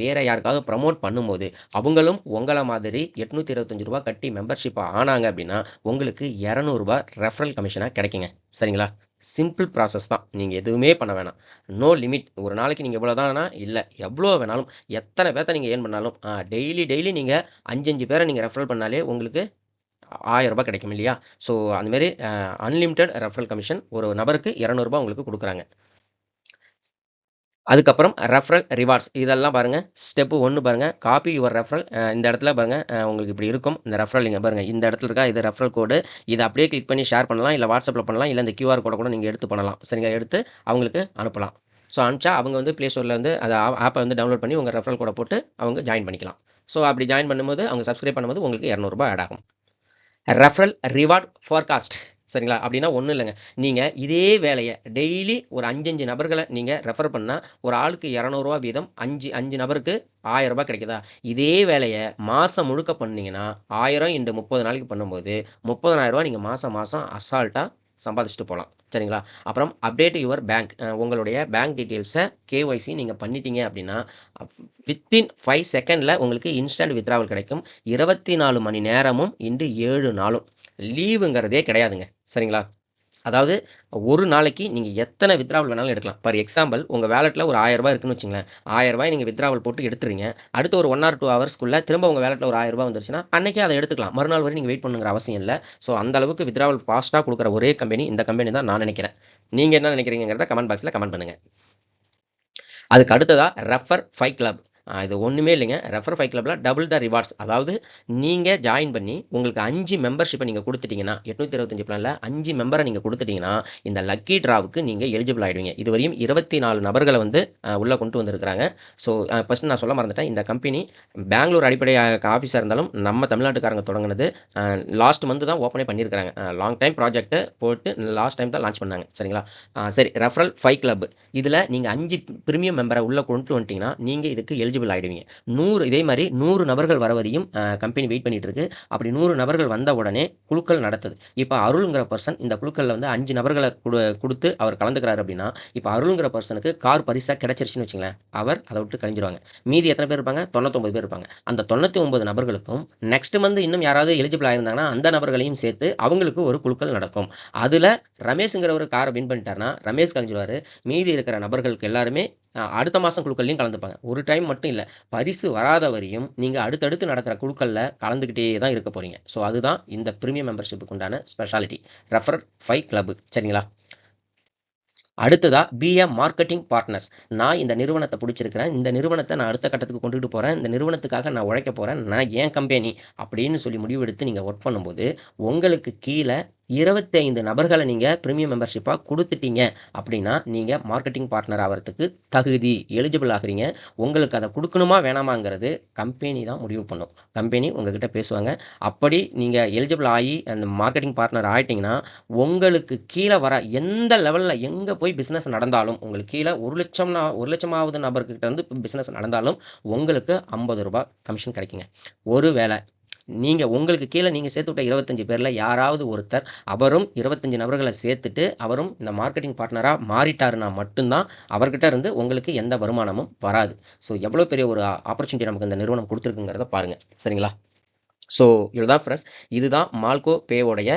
வேற யாருக்காவது ப்ரமோட் பண்ணும்போது அவங்களும் உங்களை மாதிரி எட்நூற்றி இருபத்தஞ்சு ரூபா கட்டி மெம்பர்ஷிப்பாக ஆனாங்க அப்படின்னா உங்களுக்கு இரநூறுபா ரெஃபரல் கமிஷனாக கிடைக்குங்க. சரிங்களா? சிம்பிள் ப்ராசஸ் தான். நீங்கள் எதுவுமே பண்ண வேணாம். நோ லிமிட் ஒரு நாளைக்கு நீங்கள் இவ்வளோ தானா இல்லை. எவ்வளோ வேணாலும் எத்தனை பேர்த்த நீங்கள் ஏர்ன் பண்ணாலும் டெய்லி டெய்லி நீங்கள் அஞ்சஞ்சு பேரை நீங்கள் ரெஃபரல் பண்ணாலே உங்களுக்கு ஆயிரம் கிடைக்கும் இல்லையா? ஸோ அந்தமாரி அன்லிமிட்டெட் ரெஃபரல் கமிஷன் ஒரு நபருக்கு இரநூறுபா உங்களுக்கு கொடுக்குறாங்க. அதுக்கப்புறம் ரெஃபரல் ரிவார்ட்ஸ் இதெல்லாம் பாருங்கள் ஸ்டெப்பு ஒன்று பாருங்கள் காப்பி யுவர் ரெஃபரல் இந்த இடத்துல பாருங்கள் உங்களுக்கு இப்படி இருக்கும். இந்த ரெஃபரல் நீங்கள் பாருங்கள் இந்த இடத்துல இருக்கா? இது ரெஃபரல் கோடு இதை அப்படியே கிளிக் பண்ணி ஷேர் பண்ணலாம். இல்லை வாட்ஸ்அப்பில் பண்ணலாம். இல்லை இந்த கியூஆர் கோடை கூட நீங்கள் எடுத்து பண்ணலாம். சரிங்க எடுத்து அவங்களுக்கு அனுப்பலாம். ஸோ அனுப்பிச்சா அவங்க வந்து ப்ளே ஸ்டோரில் வந்து அதை ஆப்பை வந்து டவுன்லோட் பண்ணி உங்கள் ரெஃபரல் கோடை போட்டு அவங்க ஜாயின் பண்ணிக்கலாம். ஸோ அப்படி ஜாயின் பண்ணும்போது அவங்க சப்ஸ்கிரைப் பண்ணும்போது உங்களுக்கு இரநூறுபா ஆட் ஆகும். ரெஃபரல் ரிவார்ட் ஃபார்காஸ்ட் சரிங்களா? அப்படின்னா ஒன்றும் இல்லைங்க. நீங்கள் இதே வேலையை டெய்லி ஒரு அஞ்சு அஞ்சு நபர்களை நீங்கள் ரெஃபர் பண்ணால் ஒரு ஆளுக்கு இரநூறுவா வீதம் அஞ்சு அஞ்சு நபருக்கு ஆயிரம் ரூபாய் கிடைக்குதா? இதே வேலையை மாதம் முழுக்க பண்ணீங்கன்னா ஆயிரம் இன்று முப்பது நாளைக்கு பண்ணும்போது முப்பதனாயிரம் நீங்கள் மாதம் மாதம் அசால்ட்டாக சம்பாதிச்சுட்டு போகலாம். சரிங்களா? அப்புறம் அப்டேட் யுவர் பேங்க் உங்களுடைய பேங்க் டீட்டெயில்ஸை கேஒய்சி நீங்கள் பண்ணிட்டீங்க அப்படின்னா வித்தின் ஃபைவ் செகண்டில் உங்களுக்கு இன்ஸ்டன்ட் வித்ராவல் கிடைக்கும். இருபத்தி நாலு மணி நேரமும் இன்று ஏழு நாளும். லீவுங்கிறதே கிடையாதுங்க. சரிங்களா? அதாவது ஒரு நாளைக்கு நீங்கள் எத்தனை வித்ராவல் வேணாலும் எடுக்கலாம். ஃபார் எக்ஸாம்பிள் உங்கள் வேலெட்டில் ஒரு ஆயிரரூபா இருக்குன்னு வச்சுங்களேன். ஆயிரரூபாய் நீங்கள் வித்ராவல் போட்டு எடுத்துறீங்க அடுத்து ஒரு ஒன் ஆர் டூ ஹவர்ஸ்க்குள்ளே திரும்ப உங்கள் வேலெட்டில் ஒரு ஆயிரரூபா வந்துருச்சுன்னா அன்னைக்கே அதை எடுத்துக்கலாம். மறுநாள் வரை நீங்கள் வெயிட் பண்ணுங்கிற அவசியம் இல்லை. ஸோ அந்த அளவுக்கு வித்ராவல் ஃபாஸ்ட்டாக கொடுக்குற ஒரே கம்பெனி இந்த கம்பெனி தான் நான் நினைக்கிறேன். நீங்கள் என்ன நினைக்கிறீங்கிறத கமெண்ட் பாக்ஸில் கமெண்ட் பண்ணுங்கள் அதுக்கு அடுத்ததாக ரெஃபர் ஃபைவ் கிளப் இது ஒன்றுமே இல்லைங்க. ரெஃபர் ஃபைவ் கிளப்பில் டபுள் த ரிவார்ட்ஸ் அதாவது நீங்கள் ஜாயின் பண்ணி உங்களுக்கு அஞ்சு மெம்பர்ஷிப்பை நீங்கள் கொடுத்துட்டீங்கன்னா எட்நூற்றி இருபத்தஞ்சு பிளானில் அஞ்சு மெம்பரை நீங்கள் கொடுத்துட்டீங்கன்னா இந்த லக்கி ட்ராவுக்கு நீங்கள் எலிஜிபிள் ஆகிடுவீங்க இதுவரையும் இருபத்தி நாலு நபர்களை வந்து உள்ளே கொண்டு வந்திருக்கிறாங்க. ஸோ ஃபஸ்ட் நான் சொல்ல மறந்துட்டேன். இந்த கம்பெனி பெங்களூர் அடிப்படை ஆஃபீஸாக இருந்தாலும் நம்ம தமிழ்நாட்டுக்காரங்க தொடங்கினது லாஸ்ட் மந்த் தான் ஓப்பனே பண்ணியிருக்காங்க லாங் டைம் ப்ராஜெக்ட்டை போட்டு லாஸ்ட் டைம் தான் லான்ச் பண்ணாங்க. சரிங்களா? சரி ரெஃபரல் ஃபைவ் கிளப் இதில் நீங்கள் அஞ்சு ப்ரீமியம் மெம்பரை உள்ளே கொண்டு வந்துட்டீங்கன்னா நீங்கள் இதுக்கு எலிஜிபிள் ஆகிடுவீங்க நூறு இதே மாதிரி நூறு நபர்கள் வர வரையும் கம்பெனி வெயிட் பண்ணிட்டு இருக்கு அப்படி நூறு நபர்கள் வந்த உடனே குழுக்கள் நடத்துது. இப்போ அருள்ங்கிற பர்சன் இந்த குழுக்களில் வந்து அஞ்சு நபர்களை கொடுத்து அவர் கலந்துக்கிறாரு அப்படின்னா இப்போ அருள்ங்கிற பர்சனுக்கு கார் பரிசாக கிடைச்சிருச்சுன்னு வச்சுங்களேன். அவர் அதை விட்டு கழிஞ்சிருவாங்க. மீதி எத்தனை பேர் இருப்பாங்க? தொண்ணூத்தொம்பது பேர் இருப்பாங்க. அந்த தொண்ணூற்றி ஒன்பது நபர்களுக்கும் நெக்ஸ்ட் மந்த் இன்னும் யாராவது எலிஜிபிள் ஆயிருந்தாங்கன்னா அந்த நபர்களையும் சேர்த்து அவங்களுக்கு ஒரு குழுக்கள் நடக்கும். அதில் ரமேஷ்ங்கிற ஒரு காரை வின் பண்ணிட்டாருன்னா ரமேஷ் கழிஞ்சிருவாரு. மீதி இருக்கிற நபர்களுக்கு எல்லாருமே அடுத்த மாதம் குழுக்கள்லையும் கலந்துப்பாங்க. ஒரு டைம் மட்டும் இல்லை. பரிசு வராத வரையும் நீங்கள் அடுத்தடுத்து நடக்கிற குழுக்களில் கலந்துக்கிட்டே தான் இருக்க போகிறீங்க ஸோ அதுதான் இந்த ப்ரீமியம் மெம்பர்ஷிப்புக்கு உண்டான ஸ்பெஷாலிட்டி ரெஃபர் ஃபைவ் கிளப்பு சரிங்களா? அடுத்ததா பிஏ மார்க்கெட்டிங் பார்ட்னர்ஸ் நான் இந்த நிறுவனத்தை பிடிச்சிருக்கிறேன். இந்த நிறுவனத்தை நான் அடுத்த கட்டத்துக்கு கொண்டுகிட்டு போகிறேன் இந்த நிறுவனத்துக்காக நான் உழைக்க போகிறேன் நான் ஏன் கம்பெனி அப்படின்னு சொல்லி முடிவெடுத்து நீங்கள் ஒர்க் பண்ணும்போது உங்களுக்கு கீழே இருபத்தைந்து நபர்களை நீங்கள் ப்ரீமியம் மெம்பர்ஷிப்பாக கொடுத்துட்டீங்க அப்படின்னா நீங்கள் மார்க்கெட்டிங் பார்ட்னர் ஆகிறதுக்கு தகுதி எலிஜிபிள் ஆகுறீங்க. உங்களுக்கு அதை கொடுக்கணுமா வேணாமாங்கிறது கம்பெனி தான் முடிவு பண்ணும். கம்பெனி உங்ககிட்ட பேசுவாங்க. அப்படி நீங்கள் எலிஜிபிள் ஆகி அந்த மார்க்கெட்டிங் பார்ட்னர் ஆயிட்டீங்கன்னா உங்களுக்கு கீழே வர எந்த லெவலில் எங்கே போய் பிஸ்னஸ் நடந்தாலும் உங்களுக்கு கீழே ஒரு லட்சம் ஒரு லட்சமாவது நபர்கிட்ட இருந்து பிஸ்னஸ் நடந்தாலும் உங்களுக்கு ஐம்பது ரூபாய் கமிஷன் கிடைக்குங்க. ஒரு வேளை நீங்கள் உங்களுக்கு கீழே நீங்கள் சேர்த்து விட்ட இருபத்தஞ்சு பேரில் யாராவது ஒருத்தர் அவரும் இருபத்தஞ்சு நபர்களை சேர்த்துட்டு அவரும் இந்த மார்க்கெட்டிங் பார்ட்னராக மாறிட்டாருன்னா மட்டும்தான் அவர்கிட்ட இருந்து உங்களுக்கு எந்த வருமானமும் வராது. ஸோ எவ்வளோ பெரிய ஒரு ஆப்பர்ச்சுனிட்டி நமக்கு இந்த நிறுவனம் கொடுத்துருக்குங்கிறத பாருங்கள் சரிங்களா? ஸோ இதுதான் ஃப்ரெண்ட்ஸ் இதுதான் மால்கோ பேவோடைய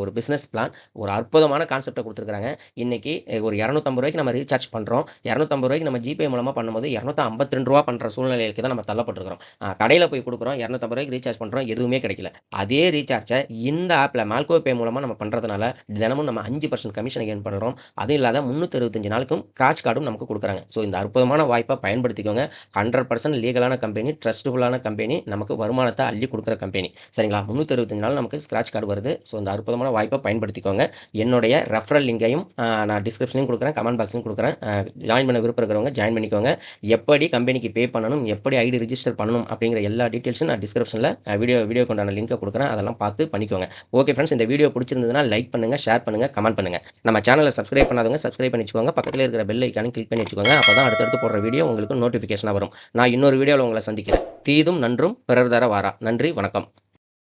ஒரு பிஸ்னஸ் பிளான் ஒரு அற்புதமான கான்செப்டை கொடுத்துருக்காங்க இன்னைக்கு ஒரு இரநூத்தம்பது ரூபாய்க்கு நம்ம ரீசார்ஜ் பண்ணுறோம் இரநூத்தம்பது ரூபாய்க்கு நம்ம ஜிபே மூலமாக பண்ணும்போது இரநூத்தி ஐம்பத்தி ரெண்டு ரூபா பண்ணுற சூழ்நிலைக்கு தான் நம்ம தள்ளப்பட்டிருக்கிறோம். கடையில் போய் கொடுக்குறோம். இரநூத்தம்பது ரூபாய்க்கு ரீசார்ஜ் பண்ணுறோம் எதுவுமே கிடைக்கல. அதே ரீசார்ஜை இந்த ஆப்பில் மால்கோ பே மூலமாக நம்ம பண்ணுறதுனால தினமும் நம்ம அஞ்சு பர்சன்ட் கமிஷன் ஏர்ன் பண்ணுறோம் அதுவும் இல்லாத முந்நூற்றி அறுபத்தஞ்சு நாளுக்கும் கிராச் கார்டும் நமக்கு கொடுக்குறாங்க. ஸோ இந்த அற்புதமான வாய்ப்பை பயன்படுத்திக்கோங்க. ஹண்ட்ரட் பர்சன்ட் லீகலான கம்பெனி ட்ரஸ்டபுளான கம்பெனி நமக்கு வருமானத்தை அள்ளி கொடுக்குற கம்பெனி சரிங்களா? முந்நூற்றி அறுபத்தஞ்சு நாள் நமக்கு ஸ்க்ராட்ச் கார்டு வருது. ஸோ அந்த அற்புதமான வாய்ப்பை பயன்படுத்திக்கோங்க. என்னுடைய ரெஃபரல் லிங்கையும் நான் டிஸ்கிரிப்ஷனையும் கொடுக்குறேன் கமெண்ட் பாக்ஸையும் கொடுக்குறேன். ஜாயின் பண்ண விருப்பம் இருக்கிறவங்க ஜாயின் பண்ணிக்கோங்க. எப்படி கம்பெனிக்கு பே பண்ணணும் எப்படி ஐடி ரிஜிஸ்டர் பண்ணணும் அப்படிங்கிற எல்லா டீட்டெயில்ஸும் நான் டிஸ்கிரிப்ஷனில் வீடியோ வீடியோ கொண்டான லிங்கை கொடுக்குறேன். அதெல்லாம் பார்த்து பண்ணிக்கோங்க. ஓகே ஃப்ரெண்ட்ஸ் இந்த வீடியோ பிடிச்சிருந்ததுன்னா லைக் பண்ணுங்கள் ஷேர் பண்ணுங்கள் கமெண்ட் பண்ணுங்க. நம்ம சேனலை சப்ஸ்கிரைப் பண்ணாதவங்க சப்ஸ்கிரைப் பண்ணிச்சுக்கோங்க பக்கத்தில் இருக்கிற பெல் ஐக்கானும் கிளிக் பண்ணி வச்சுக்கோங்க. அப்போ தான் அடுத்தடுத்து போடுற வீடியோ உங்களுக்கு நோட்டிஃபிகேஷனாக வரும். நான் இன்னொரு வீடியோவில் உங்களை சந்திக்கிறேன். தீதும் நன்றும் பிறர் தர வாரா. நன்றி வணக்கம்.